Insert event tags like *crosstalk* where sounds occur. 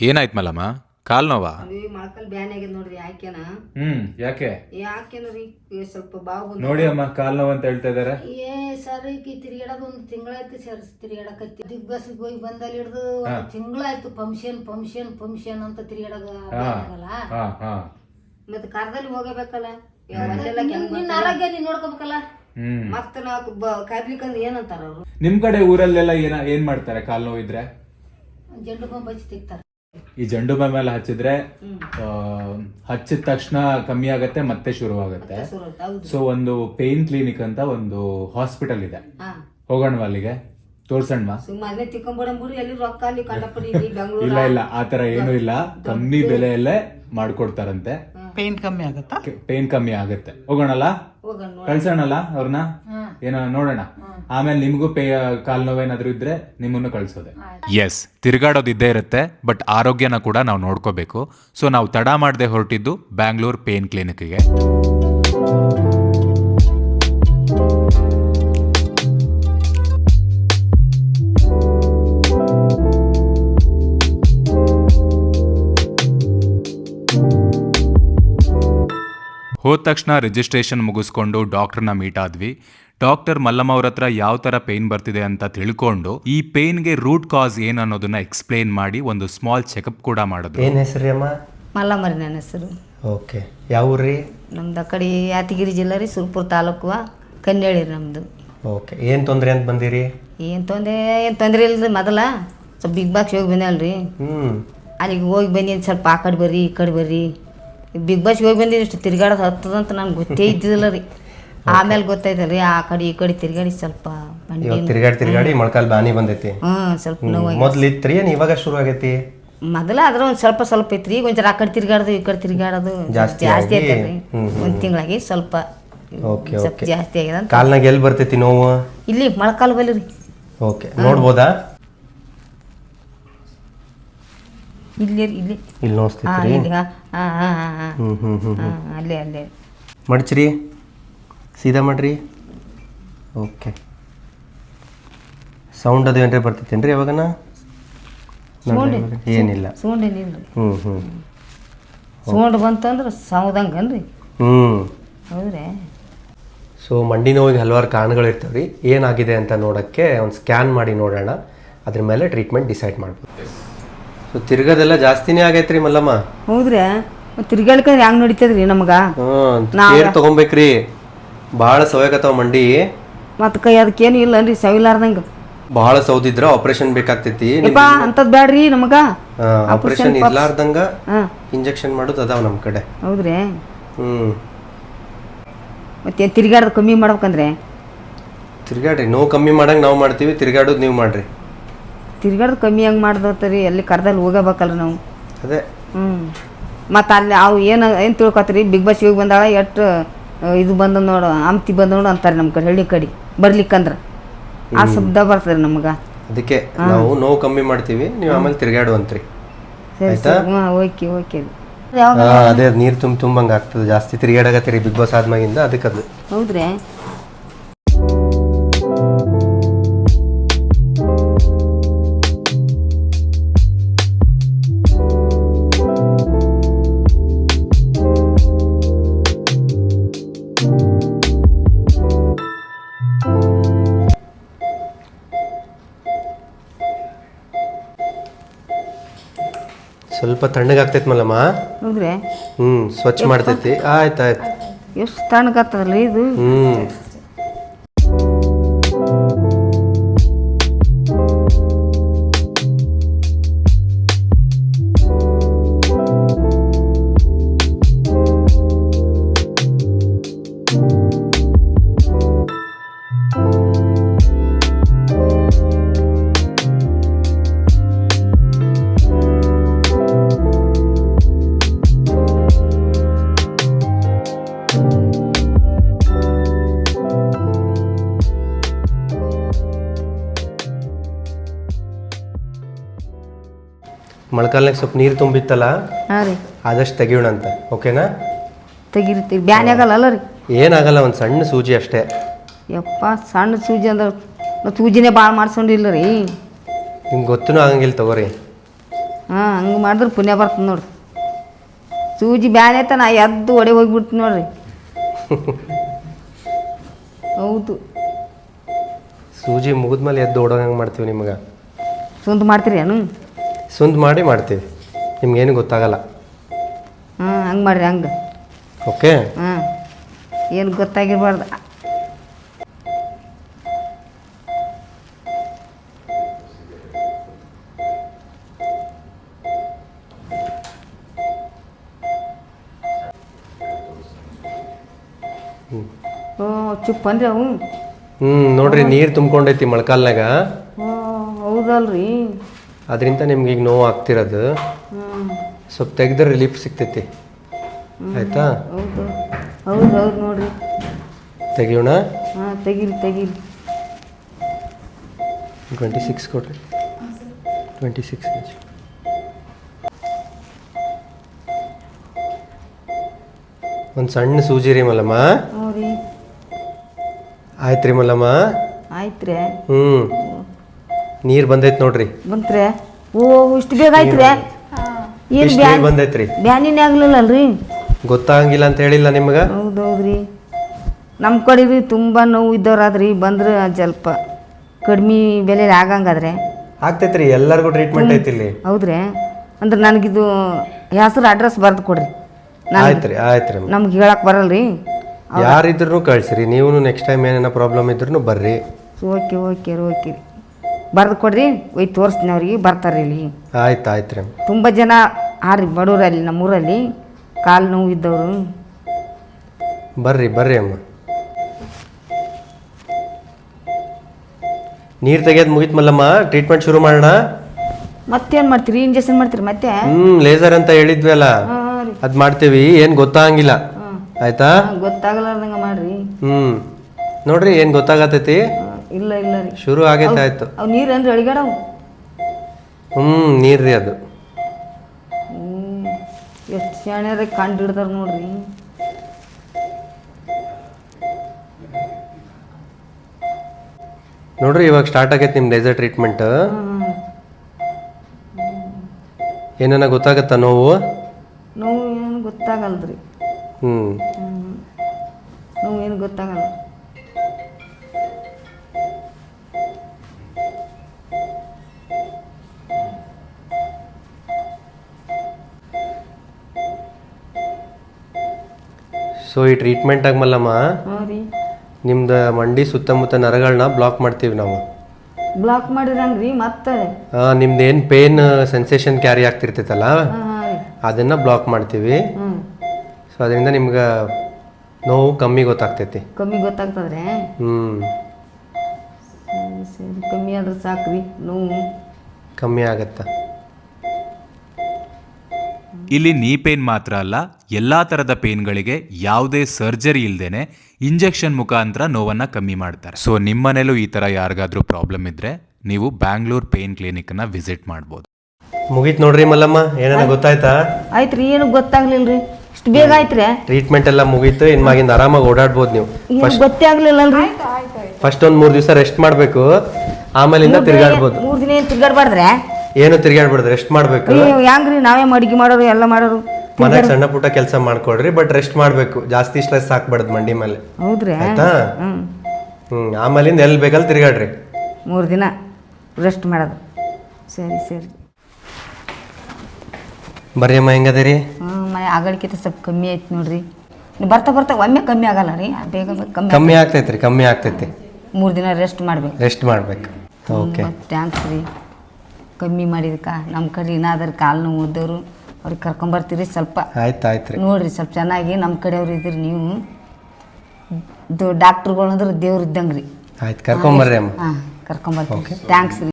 ಏನಾಯ್ತು ಮಲ್ಲಮ್ಮ? ಕಾಲ್ ನೋವಾ? ಮಾಕಲ್ ಮೊಳಕಲ್ ಬ್ಯಾನ್ ಆಗ್ಯದ ನೋಡ್ರಿ ಯಾಕೆನ ಹ್ಮ್ ಯಾಕೆ? ಯಾಕೆನ್ರಿ ಈ ಸ್ವಲ್ಪ ಬಾವು ಬಂದ ನೋಡಿ ಅಮ್ಮ ಕಾಲ್ ನೋವು ಅಂತ ಹೇಳ್ತಾ ಇದಾರೆ. ಏ ಸರ್ ಈಕಿ ತಿರುಗಾಡೋದು ಒಂದು ತಿಂಗಳಾಯ್ತು ಸರ್ ತಿರುಗಾಡಕತ್ತಿ ದಿಗ್ ಬಸ್ಗೆ ಹೋಗಿ ಬಂದಲ್ಲಿ ಹಿಡ್ದು ಒಂದು ತಿಂಗಳಾಯ್ತು ಫಂಕ್ಷನ್ ಫಂಕ್ಷನ್ ಫಂಕ್ಷನ್ ಅಂತ ತಿರುಗಾಡೋದು ಆಗಲ್ಲ. ಹಾ ಹಾ. ಮತ್ತೆ ಕಾರ್ದಲ್ಲಿ ಹೋಗಬೇಕಲ್ಲ ನಿನ್ನ ಆರೋಗ್ಯ ನೀನ್ ನೋಡ್ಕೋಬೇಕಲ್ಲ? ಹ್ಮ್. ಮತ್ತ ನಾವು ಕಾಯ್ಲಿಕ್ಕಂದ್ರೆ ಏನಂತಾರ ಅವರು? ನಿಮ್ ಕಡೆ ಊರಲ್ಲೆಲ್ಲ ಏನ ಏನ್ ಮಾಡ್ತಾರೆ ಕಾಲ್ ನೋವು ಇದ್ರೆ? ಜಂಡು ಬಾಂಬ್ ಹಚ್ಚಿ ಈ ಜಂಡು ಮೇಲೆ ಹಚ್ಚಿದ್ರೆ ಆ, ಹಚ್ಚಿದ ತಕ್ಷಣ ಕಮ್ಮಿ ಆಗತ್ತೆ ಮತ್ತೆ ಶುರುವಾಗತ್ತೆ. ಶುರು ಆಗತ್ತೆ ಸೊ ಒಂದು ಪೇನ್ ಕ್ಲಿನಿಕ್ ಅಂತ ಒಂದು ಹಾಸ್ಪಿಟಲ್ ಇದೆ. ಹೋಗೋಣವಾ ಅಲ್ಲಿಗೆ. ತೋರ್ಸಣ್ವಾ ಸುಮ್ಮನೆ ತಿಕ್ಕೊಂಬಿಡಂಬುರಿ ಎಲ್ಲಿ ರೊಕ್ಕ ಅಲ್ಲಿ ಕಂಡಪಡಿ ಇಲ್ಲಿ *laughs* ಬೆಂಗಳೂರು? ಇಲ್ಲ ಇಲ್ಲ ಆತರ ಏನು ಇಲ್ಲ. ಕಮ್ಮಿ ಬೆಲೆಯಲ್ಲೇ ಮಾಡ್ಕೊಡ್ತಾರಂತೆ. ಪೇನ್ ಕಮ್ಮಿ ಆಗುತ್ತಾ? ಪೇನ್ ಕಮ್ಮಿ ಆಗತ್ತೆ. ಹೋಗೋಣಲ್ಲ? ಕಳ್ಸೋಣಲ್ಲ ಅವ್ರನ್ನ? ಏನೋ ನೋಡೋಣ. ಆಮೇಲೆ ನಿಮಗೂ ಪೇ ಕಾಲ್ ನೋವೇನಾದ್ರೂ ಇದ್ರೆ ನಿಮ್ಮನ್ನು ಕಳಿಸೋದೆ. ಎಸ್ ತಿರುಗಾಡೋದಿದ್ದೇ ಇರುತ್ತೆ ಬಟ್ ಆರೋಗ್ಯನ ಕೂಡ ನಾವು ನೋಡ್ಕೋಬೇಕು. ಸೊ ನಾವು ತಡ ಮಾಡದೆ ಹೊರಟಿದ್ದು ಬ್ಯಾಂಗ್ಳೂರ್ ಪೇನ್ ಕ್ಲಿನಿಕ್ಗೆ ಹೋದ ತಕ್ಷಣ ರಿಜಿಸ್ಟ್ರೇಷನ್ ಮುಗಿಸ್ಕೊಂಡು ಡಾಕ್ಟರ್ನ ಮೀಟ್ ಆದ್ವಿ. ಡಾಕ್ಟರ್ ಮಲ್ಲಮ್ಮ ಅವ್ರ ಹತ್ರ ಯಾವ ಥರ ಪೇನ್ ಬರ್ತಿದೆ ಅಂತ ತಿಳ್ಕೊಂಡು ಈ ಪೇನ್ಗೆ ರೂಟ್ ಕಾಸ್ ಏನು ಅನ್ನೋದನ್ನ ಎಕ್ಸ್ಪ್ಲೇನ್ ಮಾಡಿ ಒಂದು ಸ್ಮಾಲ್ ಚೆಕಪ್ ಕೂಡ ಮಾಡಿದ್ರು. ಏನು ಹೆಸರು ಅಮ್ಮ? ಮಲ್ಲಮ್ಮರಿ ನನ್ನ ಹೆಸರು. ಓಕೆ. ಯಾವ ಊರ್ರಿ ನಮ್ದು ಆ ಕಡೆ ಯಾತಗಿರಿ ಜಿಲ್ಲೆ ರೀ ಸುರ್ಪುರ ತಾಲೂಕು ಕನ್ಯಾಳಿ ರೀ ನಮ್ಮದು ಓಕೆ. ಏನು ತೊಂದರೆ ಅಂತ ಬಂದಿರಿ? ಏನು ತೊಂದರೆ ಏನು ತೊಂದರೆ ಇಲ್ರಿ ಮೊದಲ. ಸ್ವಲ್ಪ ಬಿಗ್ ಬಾಕ್ಸ್ ಹೋಗಿ ಬಂದಲ್ರಿ ಹ್ಞೂ ಅಲ್ಲಿಗೆ ಹೋಗಿ ಬಂದೀನಿ ಸ್ವಲ್ಪ ಆ ಕಡೆ ಬರ್ರಿ ಈ ಕಡೆ ಬರ್ರಿ. ಬಿಗ್ ಬಾಸ್ಗೆ ಹೋಗಿ ಬಂದಿದ್ದು ಇಷ್ಟು ತಿರ್ಗಾಡೋದು ಹತ್ತದಂತ ನನ್ಗೆ ಗೊತ್ತೇ ಇದ್ದಿದ್ದಿಲ್ಲ ರೀ. ಆಮೇಲೆ ಗೊತ್ತಾಯ್ತಲ್ರಿ ಆ ಕಡೆ ಈ ಕಡೆ ತಿರ್ಗಾಡಿ ಸ್ವಲ್ಪ ತಿರುಗಾಡಿ ತಿರುಗಾಡಿ ತಿರ್ಗಾಡಿ ಮೊಳಕಾಲ್ ಬಾನಿ ಬಂದೈತಿ. ಹ್ಮ್ ಸ್ವಲ್ಪ ನೋವು ಮೊದ್ಲು ಇತ್ರಿ ಏನು ಇವಾಗ ಶುರು ಆಗೈತಿ? ಮೊದಲ ಅದ್ರ ಒಂದು ಸ್ವಲ್ಪ ಸ್ವಲ್ಪ ಐತ್ರಿ ಈಗ ಒಂಚೂರು ಆ ಕಡೆ ತಿರ್ಗಾಡೋದು ಈ ಕಡೆ ತಿರ್ಗಾಡೋದು ಜಾಸ್ತಿ ಜಾಸ್ತಿ ಆಗಿ? ಆಯ್ತಲ್ರಿ. ಹ್ಮ್, ಒಂದು ತಿಂಗಳಾಗಿ ಸ್ವಲ್ಪ ಓಕೆ ಸ್ವಲ್ಪ ಓಕೆ. ಜಾಸ್ತಿ ಆಗ್ಯದ ಅಂತ. ಕಾಲ್ನಾಗ ಎಲ್ಲಿ ಬರ್ತೈತಿ ನೋವು? ಇಲ್ಲಿ ಮೊಳಕಾಲು ಬಲ್ಲಿ ರೀ. ಓಕೆ ನೋಡ್ಬೋದಾ? ಇಲ್ಲಿ ಇಲ್ಲಿ. ಇಲ್ಲಿ ಹಾಂ ನೋಡ್ತೈತ್ರಿ ಇಲ್ಲಿ ಹಾಂ ಹಾಂ ಹಾಂ. ಹಾಂ ಹಾಂ ಹ್ಞೂ ಹ್ಞೂ ಹ್ಞೂ ಅಲ್ಲೇ ಅಲ್ಲೇ. ಮಡ್ಚ್ರಿ. ಸೀದಾ ಮಾಡಿರಿ? ಓಕೆ ಸೌಂಡ್ ಅದು ಏನ್ರಿ ಬರ್ತೈತೇನ್ರಿ ಯಾವಾಗನ? ಸೌಂಡ್ ಏನಿಲ್ಲ. ಸೌಂಡ್ ಏನಿಲ್ಲ ರೀ ಹ್ಞೂ ಹ್ಞೂ ಸೌಂಡ್ ಬಂತಂದ್ರೆ ಸೌದಂಗನ್ರಿ ಹ್ಞೂ ಹೌದ್ರಿ. ಸೊ ಮಂಡಿ ನೋವಿಗೆ ಹಲವಾರು ಕಾರಣಗಳು ಇರ್ತವೆ ರೀ ಏನಾಗಿದೆ ಅಂತ ನೋಡೋಕ್ಕೆ ಒಂದು ಸ್ಕ್ಯಾನ್ ಮಾಡಿ ನೋಡೋಣ. ಅದ್ರ ಮೇಲೆ ಟ್ರೀಟ್ಮೆಂಟ್ ಡಿಸೈಡ್ ಮಾಡ್ಬೋದು. ಸೊ ತಿರ್ಗದೆಲ್ಲ ಜಾಸ್ತಿನೇ ಆಗೈತ್ರಿ ರೀ ಮಲ್ಲಮ್ಮ. ಹೌದ್ರಿ. ತಿರ್ಗಾಡ್ಕಂದ್ರೆ ಹೆಂಗ್ ನಡೀತದ್ರಿ ನಮಗ? ತೊಗೊಬೇಕ್ರಿ. ಭಾಳ ಸವಯಕತ್ತಾವ ಮಂಡಿ. ಮತ್ತ ಕೈ ಅದಕ್ಕೇನು ಇಲ್ಲನ್ರಿ ಸವಿಲಾರ್ದಂಗ. ಭಾಳ ಸೌದಿದ್ರ ಆಪರೇಷನ್ ಬೇಕಾಗ್ತೈತಿ. ಯಪ್ಪ ಅಂತದ್ ಬ್ಯಾಡ್ರಿ ನಮಗ. ಆಪರೇಷನ್ ಇರ್ಲಾರ್ದಂಗ ಹಾಂ. ಇಂಜೆಕ್ಷನ್ ಮಾಡೋದು ಅದಾವ ನಮ್ಮ ಕಡೆ. ಹೌದ್ರಿ. ಹ್ಮ್. ಮತ್ತೆ ತಿರ್ಗಾಡೋದು ಕಮ್ಮಿ ಮಾಡ್ಬೇಕಂದ್ರೆ? ತಿರ್ಗಾಡ್ರಿ ನೋವು ಕಮ್ಮಿ ಮಾಡಂಗ ನಾವು ಮಾಡ್ತೀವಿ ತಿರ್ಗಾಡೋದು ನೀವು ಮಾಡ್ರಿ. ತಿರ್ಗಾಡೋದು ಕಮ್ಮಿ ಹಂಗ ಮಾಡ್ದತ್ತರಿ ಎಲ್ಲಿ ಕರ್ದಲ್ಲಿ ಹೋಗಬೇಕಲ್ಲ ನಾವು. ಅದೇ. ಹ್ಮ್. ಮತ್ತೆ ಅಲ್ಲಿ ಅವು ಏನು ಏನು ತಿಳ್ಕೊತೀರಿ ಬಿಗ್ ಬಾಸ್ ಹೋಗಿ ಬಂದಾಳ ಎಷ್ಟು ಇದು ಬಂದ ನೋಡು ಆಮ್ತಿ ಬಂದ ನೋಡು ಅಂತಾರೆ ನಮ್ಮ ಕಡೆ ಹಳ್ಳಿ ಕಡೆ. ಬರ್ಲಿಕ್ಕಂದ್ರೆ. ಆ ಶಬ್ದ ಬರ್ತದೆ ನಮ್ಗೆ. ಅದಕ್ಕೆ ನಾವು ನೋವು ಕಮ್ಮಿ ಮಾಡ್ತೀವಿ ನೀವು ಆಮೇಲೆ ತಿರ್ಗಾಡುವಂತ್ರಿ. ಸರಿ ಆಯ್ತಾ? ಸರಿ. ಹಾಂ ಓಕೆ ಓಕೆ. ಅದು ನೀರು ತುಂಬ ತುಂಬಂಗೆ ಆಗ್ತದೆ ಜಾಸ್ತಿ ತಿರ್ಗಾಡಕತ್ತೀರಿ ಬಿಗ್ ಬಾಸ್ ಆದ್ಮಾಗಿಂದ ಅದಕ್ಕೆ ಅದು ಹೌದ್ರಿ? ಸ್ವಲ್ಪ ತಣ್ಣಗಾಗ್ತೈತೆ ಮಲ್ಲಮ್ಮ. ಹೌದ್ರಿ ಹ್ಞೂ ಸ್ವಚ್ಛ ಮಾಡ್ತೈತಿ. ಆಯ್ತು ಆಯ್ತು. ಎಷ್ಟು ತಣ್ಣಗಾಗ್ತದಲ್ಲ ಇದು? ಹ್ಞೂ ಮೊಳಕಾಲ್ನಾಗ ಸ್ವಲ್ಪ ನೀರು ತುಂಬಿತ್ತಲ್ಲ? ಹಾಂ ರೀ. ಆದಷ್ಟು ತೆಗಿಯೋಣ ಅಂತ ಓಕೆನಾ? ತೆಗಿರ್ತೀವಿ ಬ್ಯಾನೆ ಆಗಲ್ಲ ರೀ. ಏನಾಗಲ್ಲ ಒಂದು ಸಣ್ಣ ಸೂಜಿ ಅಷ್ಟೇ. ಯಪ್ಪ ಸಣ್ಣ ಸೂಜಿ ಅಂದ್ರೆ ಸೂಜಿನೇ ಭಾಳ ಮಾಡ್ಸೊಂಡಿಲ್ಲ ರೀ. ನಿಮ್ಗೆ ಗೊತ್ತೂ ಆಗಂಗಿಲ್ಲ ತಗೋರಿ. ಹಾಂ ಹಂಗೆ ಮಾಡಿದ್ರೆ ಪುಣ್ಯ ಬರ್ತದೆ ನೋಡ್ರಿ. ಸೂಜಿ ಬ್ಯಾನ್ ನಾ ಎದ್ದು ಒಡೆ ಹೋಗ್ಬಿಡ್ತೀನಿ ನೋಡ್ರಿ. ಹೌದು. ಸೂಜಿ ಮುಗಿದ್ಮೇಲೆ ಎದ್ದು ಓಡೋಂಗೆ ಮಾಡ್ತೀವಿ ನಿಮ್ಗೆ. ಸ್ವಂತ ಮಾಡ್ತೀರಿ ಏನು? ಸುಂದ್ ಮಾಡಿ ಮಾಡ್ತೀವಿ. ನಿಮ್ಗೇನು ಗೊತ್ತಾಗಲ್ಲ. ಹಾಂ ಹಂಗೆ ಮಾಡ್ರಿ ಹಂಗೆ. ಓಕೆ? ಹಾಂ ಏನು ಗೊತ್ತಾಗಿರ್ಬಾರ್ದು. ಓ ಚುಪ್ ಅವು? ಹ್ಞೂ ನೋಡ್ರಿ ನೀರು ತುಂಬ್ಕೊಂಡೈತಿ ಮೊಳಕಾಲ್ನಾಗ ಓ ಹೌದಲ್ರಿ. ಅದರಿಂದ ನಿಮ್ಗೆ ಈಗ ನೋವು ಆಗ್ತಿರೋದು. ಸ್ವಲ್ಪ ತೆಗೆದ್ರೆ ರಿಲೀಫ್ ಸಿಗ್ತೈತಿ. ಆಯ್ತಾ? ಹೌದು. ಹೌದು ಹೌದು ನೋಡ್ರಿ. ತೆಗಿಯೋಣ? ಹಾಂ ತೆಗೀರಿ ತೆಗೀರಿ. ಟ್ವೆಂಟಿ ಸಿಕ್ಸ್ ಕೊಡ್ರಿ. ಟ್ವೆಂಟಿ ಸಿಕ್ಸ್ ಇಂಚ್ ಒಂದು ಸಣ್ಣ ಸೂಜಿ ರೀ ಮಲ್ಲಮ್ಮ. ಹ್ಞೂ ರೀ. ಆಯ್ತು ರೀ ಮಲ್ಲಮ್ಮ. ಆಯ್ತು ರೀ ಹ್ಞೂ ನೀರು ಬಂದೈತ್ ನೋಡ್ರಿ. ಬಂತ್ರೆ? ಓ ಇಷ್ಟು ಬೇಗ ಏನು ಇಷ್ಟು ಬ್ಯಾನ್ ನೀರು ಬಂದೈತ್ರಿ. ಬ್ಯಾನಿನೇ ಆಗ್ಲಿಲ್ಲಲ್ರಿ? ಗೊತ್ತಾಗಂಗಿಲ್ಲ ಅಂತ ಹೇಳಿಲ್ಲ ನಿಮ್ಗ? ಹೌದು ಹೌದ್ರಿ ನಮ್ಮ ಕಡೆ ರೀ ತುಂಬ ನೋವು ಇದ್ದವ್ರಾದ್ರಿ ಬಂದ್ರೆ ಸ್ವಲ್ಪ ಕಡಿಮೆ ಬೆಲೆಲಿ ಆಗಂಗಾದ್ರೆ. ಆಗ್ತೈತ್ರಿ ಎಲ್ಲರಿಗೂ ಟ್ರೀಟ್ಮೆಂಟ್ ಐತಿ ಇಲ್ಲಿ. ಹೌದ್ರಿ. ಅಂದ್ರೆ ನನಗಿದು ಹೆಸರು ಅಡ್ರೆಸ್ ಬರ್ದು ಕೊಡ್ರಿ. ನಾನು ಆಯ್ತು ರೀ ಆಯ್ತು ರೀ ನಮ್ಗೆ ಹೇಳಕ್ ಬರಲ್ರಿ. ಯಾರಿದ್ರು ಕಳಿಸ್ರಿ ನೀವು ನೆಕ್ಸ್ಟ್ ಟೈಮ್ ಏನೇನೋ ಪ್ರಾಬ್ಲಮ್ ಇದ್ರು ಬರ್ರಿ. ಓಕೆ ಓಕೆ ಓಕೆ ರೀ. ಬರ್ದು ಕೊಡ್ರಿ ಒಯ್ ತೋರಿಸ್ತೀನಿ ಅವ್ರಿಗೆ ಬರ್ತಾರೆ ಇಲ್ಲಿ. ಆಯ್ತು ಆಯ್ತು ರೀ. ತುಂಬ ಜನ ಆರಿ ಬಡವರಲ್ಲಿ ನಮ್ಮೂರಲ್ಲಿ ಕಾಲು ನೋವು ಇದ್ದವರು. ಬರ್ರಿ ಬರ್ರಿ ಅಮ್ಮ. ನೀರು ತೆಗೆಯೋದು ಮುಗಿತ್ ಮಲ್ಲಮ್ಮ ಟ್ರೀಟ್ಮೆಂಟ್ ಶುರು ಮಾಡೋಣ. ಮತ್ತೇನು ಮಾಡ್ತೀರಿ? ಇಂಜೆಕ್ಷನ್ ಮಾಡ್ತೀರಿ ಮತ್ತೆ? ಹ್ಮ್ ಲೇಸರ್ ಅಂತ ಹೇಳಿದ್ವಿ ಅಲ್ಲ. ಹಾಂ ರೀ. ಅದ್ ಮಾಡ್ತೀವಿ ಏನ್ ಗೊತ್ತಾಗಂಗಿಲ್ಲ. ಹಾಂ. ಆಯ್ತಾ? ಗೊತ್ತಾಗಲಾರ್ದಂಗೆ ಮಾಡ್ರಿ. ಹ್ಮ್. ನೋಡ್ರಿ ಏನ್ ಗೊತ್ತಾಗತೈತಿ? ಆ, ಇಲ್ಲ ಇಲ್ಲ ರೀ. ಶುರು ಆಗೈತೆ ಆಯ್ತು ಅವು ನೀರು ಅಂದ್ರೆ ಹ್ಞೂ ನೀರು ರೀ ಅದು. ಎಷ್ಟು ಶಾಣ್ಯಾರ ಕಂಡು ಹಿಡ್ದಾರ ನೋಡ್ರಿ. ನೋಡ್ರಿ ಇವಾಗ ಸ್ಟಾರ್ಟ್ ಆಗೈತೆ ನಿಮ್ಮ ಲೇಸರ್ ಟ್ರೀಟ್ಮೆಂಟ್ ಗೊತ್ತಾಗತ್ತ ಗೊತ್ತಾಗತ್ತಾ ನೋವು? ನೋವು ಏನು ಗೊತ್ತಾಗಲ್ರಿ ಹ್ಮ್. ನೋವು ಏನು ಗೊತ್ತಾಗಲ್ಲ. ಸೊ ಈ ಟ್ರೀಟ್ಮೆಂಟ್ ಮಲ್ಲಮ್ಮ ಹಾಂ ರೀ. ನಿಮ್ದು ಮಂಡಿ ಸುತ್ತಮುತ್ತ ನರಗಳನ್ನ ಬ್ಲಾಕ್ ಮಾಡ್ತೀವಿ ನಾವು. ಬ್ಲಾಕ್ ಮಾಡಿರಂಗ್ರಿ ಮತ್ತೆ? ಆ, ನಿಮ್ದು ಏನು ಪೇನ್ ಸೆನ್ಸೇಷನ್ ಕ್ಯಾರಿ ಆಗ್ತಿರ್ತೈತಲ್ಲ ಹಾಂ ಹಾಂ ರೀ. ಅದನ್ನು ಬ್ಲಾಕ್ ಮಾಡ್ತೀವಿ. ಹ್ಞೂ ಸೊ ಅದರಿಂದ ನಿಮ್ಗೆ ನೋವು ಕಮ್ಮಿ ಗೊತ್ತಾಗ್ತೈತಿ. ಕಮ್ಮಿ ಗೊತ್ತಾಗ್ತದ್ರೆ? ಹ್ಞೂ ಸರಿ ಸರಿ. ಕಮ್ಮಿ ಆದ್ರೆ ಸಾಕ್ರಿ ನೋವು. ಕಮ್ಮಿ ಆಗತ್ತಾ. ಇಲ್ಲಿ ನೀ ಪೇನ್ ಮಾತ್ರ ಅಲ್ಲ ಎಲ್ಲಾ ತರದ ಪೇನ್ಗಳಿಗೆ ಯಾವುದೇ ಸರ್ಜರಿ ಇಲ್ದೇನೆ ಇಂಜೆಕ್ಷನ್ ಮುಖಾಂತರ ನೋವನ್ನ ಕಮ್ಮಿ ಮಾಡ್ತಾರೆ. ಸೊ ನಿಮ್ಮನೇಲೂ ಈ ತರ ಯಾರಿಗಾದ್ರೂ ಪ್ರಾಬ್ಲಮ್ ಇದ್ರೆ ನೀವು ಬ್ಯಾಂಗ್ಳೂರ್ ಪೇನ್ ಕ್ಲಿನಿಕ್ನ ವಿಸಿಟ್ ಮಾಡ್ಬೋದು. ಮುಗೀತು ನೋಡ್ರಿ ಮಲ್ಲಮ್ಮ ಏನಾರ ಗೊತ್ತಾಯ್ತಾ? ಆಯ್ತು ರೀ ಏನು ಗೊತ್ತಾಗ್ಲಿಲ್ಲ ರೀ ಇಷ್ಟು ಬೇಗ ಆಯ್ತ್ರಿ? ಟ್ರೀಟ್ಮೆಂಟ್ ಎಲ್ಲ ಮುಗೀತು ಇನ್ಮಾಗಿಂದ ಆರಾಮಾಗಿ ಓಡಾಡ್ಬೋದು ನೀವು. ಏನು ಗೊತ್ತೇ ಆಗ್ಲಿಲ್ಲಲ್ರಿ ಫಸ್ಟ್ ಒಂದು ಮೂರು ದಿವಸ ರೆಸ್ಟ್ ಮಾಡಬೇಕು ಆಮೇಲಿಂದ ತಿರ್ಗಾಡ್ಬೋದು. ಮೂರು ದಿನ ಏನು ತಿರ್ಗಾಡ್ಬಾರ್ದ್ರೆ? ಏನು ತಿರ್ಗಾಡ್ಬಾರ್ದು ರೆಸ್ಟ್ ಮಾಡಬೇಕು. ನೀವು ಹೆಂಗ್ರಿ? ನಾವೇ ಮಡಿಗೆ ಮಾಡೋರು ಎಲ್ಲ ಮಾಡೋರು. ಮನ್ಯಾಗ ಸಣ್ಣ ಪುಟ್ಟ ಕೆಲಸ ಮಾಡ್ಕೊಡ್ರಿ ಬಟ್ ರೆಸ್ಟ್ ಮಾಡಬೇಕು. ಜಾಸ್ತಿ ಸ್ಟ್ರೆಸ್ ಹಾಕ್ಬಾರ್ದು ಮಂಡಿ ಮೇಲೆ. ಹೌದ್ರಿ? ಆಯ್ತಾ? ಹ್ಮ್. ಆಮೇಲಿಂದ ಎಲ್ಲಿ ಬೇಕಲ್ಲಿ ತಿರ್ಗಾಡ್ರಿ ಮೂರು ದಿನ ರೆಸ್ಟ್ ಮಾಡೋದು. ಸರಿ ಸರಿ. ಬರ್ರಿ ಅಮ್ಮ ಹೆಂಗದಿರಿ? ಮನೆ ಆಗಲಿಕ್ಕಿಂತ ಸ್ವಲ್ಪ ಕಮ್ಮಿ ಆಯ್ತು ನೋಡ್ರಿ. ಬರ್ತಾ ಬರ್ತಾ ಒಮ್ಮೆ ಕಮ್ಮಿ ಆಗಲ್ಲ ರೀ? ಬೇಗ ಬೇಗ ಕಮ್ಮಿ ಕಮ್ಮಿ ಆಗ್ತೈತ್ರಿ ಕಮ್ಮಿ ಆಗ್ತೈತಿ. ಮೂರು ದಿನ ರೆಸ್ಟ್ ಮಾಡ್ಬೇಕು. ರೆಸ್ಟ್ ಮಾಡ್ಬೇಕು. ಓಕೆ ಥ್ಯಾಂಕ್ಸ್ ರೀ. ಕಮ್ಮಿ ಮಾಡಿದಕ್ಕ ನಮ್ಮ ಕಡೆ ಏನಾದ್ರೂ ಕಾಲು ನೋವು ಇದ್ದವರು ಅವ್ರಿಗೆ ಕರ್ಕೊಂಬರ್ತೀರಿ ಸ್ವಲ್ಪ. ಆಯ್ತು ಆಯ್ತು ರೀ. ನೋಡ್ರಿ ಸ್ವಲ್ಪ ಚೆನ್ನಾಗಿ ನಮ್ಮ ಕಡೆಯವ್ರು ಇದ್ರಿ ನೀವು. ಡಾಕ್ಟ್ರುಗಳು ಅಂದ್ರೆ ದೇವ್ರು ಇದ್ದಂಗೆ ರೀ ಆಯ್ತು. ಕರ್ಕೊಂಬರ್ರಿ ಅಮ್ಮ. ಹಾಂ ಕರ್ಕೊಂಬರ್ತೀವಿ ಥ್ಯಾಂಕ್ಸ್ ರೀ.